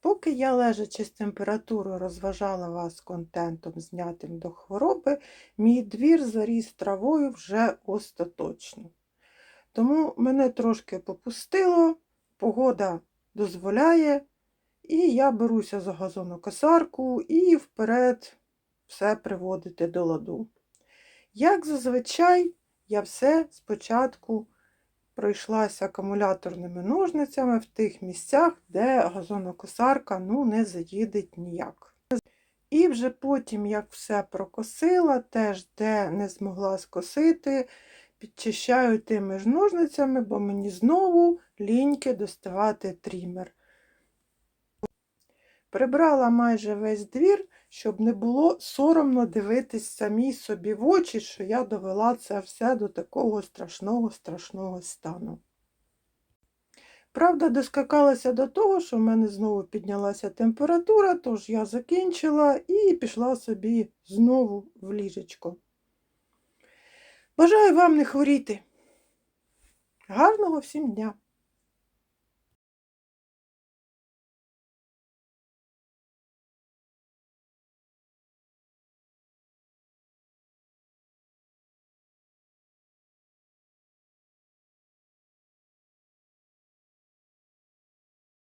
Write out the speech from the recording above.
Поки я, лежачи з температурою, розважала вас контентом, знятим до хвороби, мій двір заріс травою вже остаточно. Тому мене трошки попустило, погода дозволяє, і я беруся за газонокосарку і вперед все приводити до ладу. Як зазвичай, я все спочатку пройшлася акумуляторними ножницями в тих місцях, де газонокосарка ну, не заїдеть ніяк. І вже потім, як все прокосила, теж де не змогла скосити, підчищаю тими ж ножницями, бо мені знову ліньки доставати трімер. Прибрала майже весь двір, щоб не було соромно дивитись самій собі в очі, що я довела це все до такого страшного, страшного стану. Правда, доскакалася до того, що в мене знову піднялася температура, тож я закінчила і пішла собі знову в ліжечко. Бажаю вам не хворіти. Гарного всім дня!